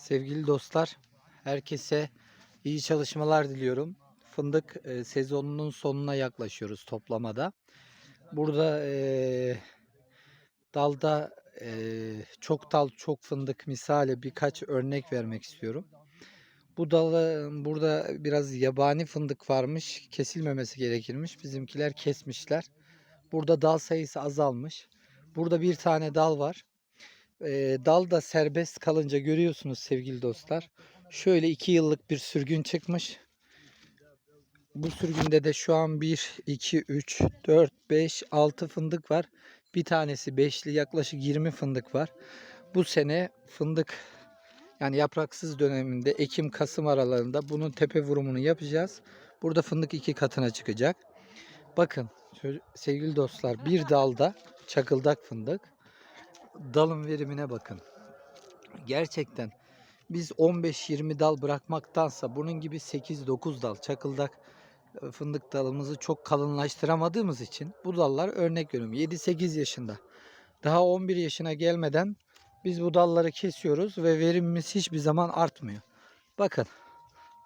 Sevgili dostlar, herkese iyi çalışmalar diliyorum. Fındık e, sezonunun sonuna yaklaşıyoruz toplamada. Burada e, dalda e, çok dal çok fındık misali birkaç örnek vermek istiyorum. Bu dalı burada biraz yabani fındık varmış, kesilmemesi gerekirmiş. Bizimkiler kesmişler. Burada dal sayısı azalmış. Burada bir tane dal var. Eee, dal da serbest kalınca görüyorsunuz sevgili dostlar. Şöyle 2 yıllık bir sürgün çıkmış. Bu sürgünde de şu an 1, 2, 3, 4, 5, 6 fındık var. Bir tanesi beşli yaklaşık 20 fındık var. Bu sene fındık yani yapraksız döneminde Ekim-Kasım aralarında bunun tepe vurumunu yapacağız. Burada fındık iki katına çıkacak. Bakın sevgili dostlar bir dalda çakıldak fındık dalın verimine bakın. Gerçekten biz 15-20 dal bırakmaktansa bunun gibi 8-9 dal çakıldak e, fındık dalımızı çok kalınlaştıramadığımız için bu dallar örnek veriyorum 7-8 yaşında. Daha 11 yaşına gelmeden biz bu dalları kesiyoruz ve verimimiz hiçbir zaman artmıyor. Bakın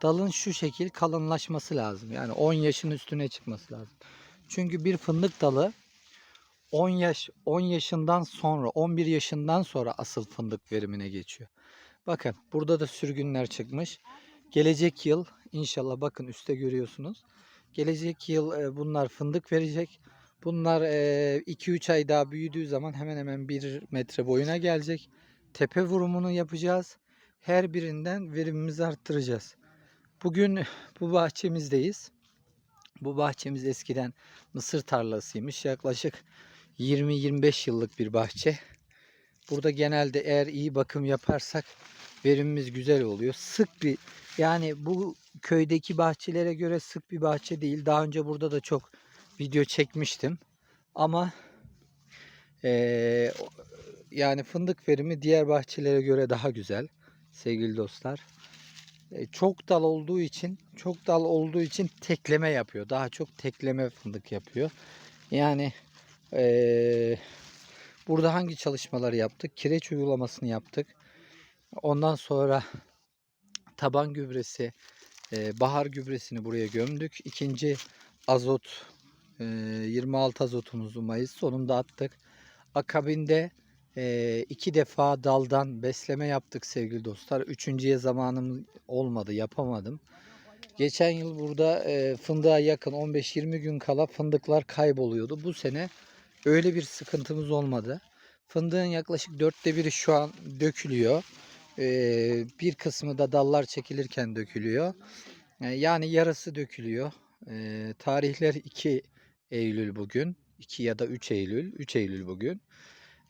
dalın şu şekil kalınlaşması lazım. Yani 10 yaşın üstüne çıkması lazım. Çünkü bir fındık dalı 10 yaş 10 yaşından sonra 11 yaşından sonra asıl fındık verimine geçiyor. Bakın burada da sürgünler çıkmış. Gelecek yıl inşallah bakın üstte görüyorsunuz. Gelecek yıl e, bunlar fındık verecek. Bunlar 2-3 ay daha büyüdüğü zaman hemen hemen 1 metre boyuna gelecek. Tepe vurumunu yapacağız. Her birinden verimimizi arttıracağız. Bugün bu bahçemizdeyiz. Bu bahçemiz eskiden mısır tarlasıymış. Yaklaşık 20-25 yıllık bir bahçe. Burada genelde eğer iyi bakım yaparsak verimimiz güzel oluyor. Sık bir yani bu köydeki bahçelere göre sık bir bahçe değil. Daha önce burada da çok video çekmiştim. Ama eee, yani fındık verimi diğer bahçelere göre daha güzel sevgili dostlar. E, çok dal olduğu için çok dal olduğu için tekleme yapıyor. Daha çok tekleme fındık yapıyor. Yani eee, burada hangi çalışmaları yaptık? Kireç uygulamasını yaptık. Ondan sonra taban gübresi, eee, bahar gübresini buraya gömdük. İkinci azot, eee, 26 azotumuzu Mayıs sonunda attık. Akabinde eee, iki defa daldan besleme yaptık sevgili dostlar. Üçüncüye zamanım olmadı, yapamadım. Geçen yıl burada eee, fındığa yakın 15-20 gün kala fındıklar kayboluyordu. Bu sene öyle bir sıkıntımız olmadı. Fındığın yaklaşık dörtte biri şu an dökülüyor. Eee, bir kısmı da dallar çekilirken dökülüyor. E, Yani yarısı dökülüyor. Eee, tarihler 2 Eylül bugün. 2 ya da 3 Eylül. 3 Eylül bugün.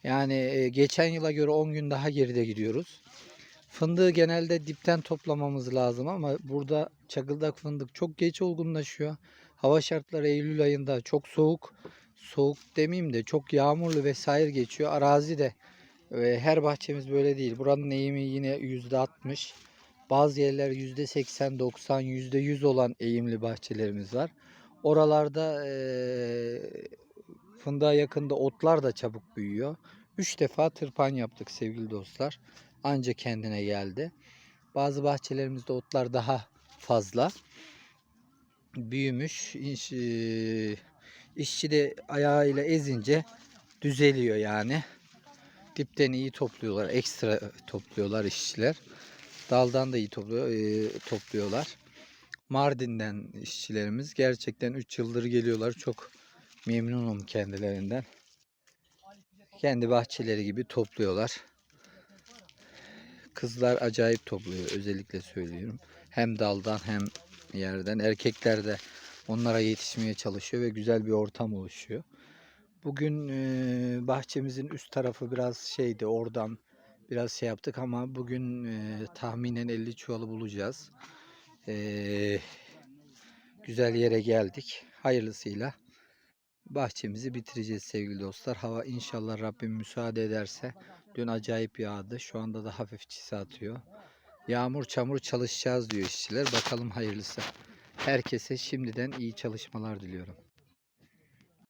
Yani e, geçen yıla göre 10 gün daha geride gidiyoruz. Fındığı genelde dipten toplamamız lazım ama burada çakıldak fındık çok geç olgunlaşıyor. Hava şartları Eylül ayında çok soğuk. Soğuk demeyeyim de çok yağmurlu vesaire geçiyor. Arazi de e, her bahçemiz böyle değil. Buranın eğimi yine %60. Bazı yerler %80, 90, %100 olan eğimli bahçelerimiz var. Oralarda e, fındığa yakında otlar da çabuk büyüyor. 3 defa tırpan yaptık sevgili dostlar. Anca kendine geldi. Bazı bahçelerimizde otlar daha fazla büyümüş. İş, e, işçi de ayağıyla ezince düzeliyor yani. Dipten iyi topluyorlar. Ekstra topluyorlar işçiler. Daldan da iyi topluyor, e, topluyorlar. Mardin'den işçilerimiz gerçekten 3 yıldır geliyorlar. Çok memnunum kendilerinden. Kendi bahçeleri gibi topluyorlar. Kızlar acayip topluyor özellikle söylüyorum. Hem daldan hem yerden. Erkekler de onlara yetişmeye çalışıyor ve güzel bir ortam oluşuyor. Bugün bahçemizin üst tarafı biraz şeydi oradan biraz şey yaptık ama bugün tahminen 50 çuvalı bulacağız. Güzel yere geldik. Hayırlısıyla bahçemizi bitireceğiz sevgili dostlar. Hava inşallah Rabbim müsaade ederse. Dün acayip yağdı. Şu anda da hafif çisi atıyor. Yağmur çamur çalışacağız diyor işçiler. Bakalım hayırlısı. Herkese şimdiden iyi çalışmalar diliyorum.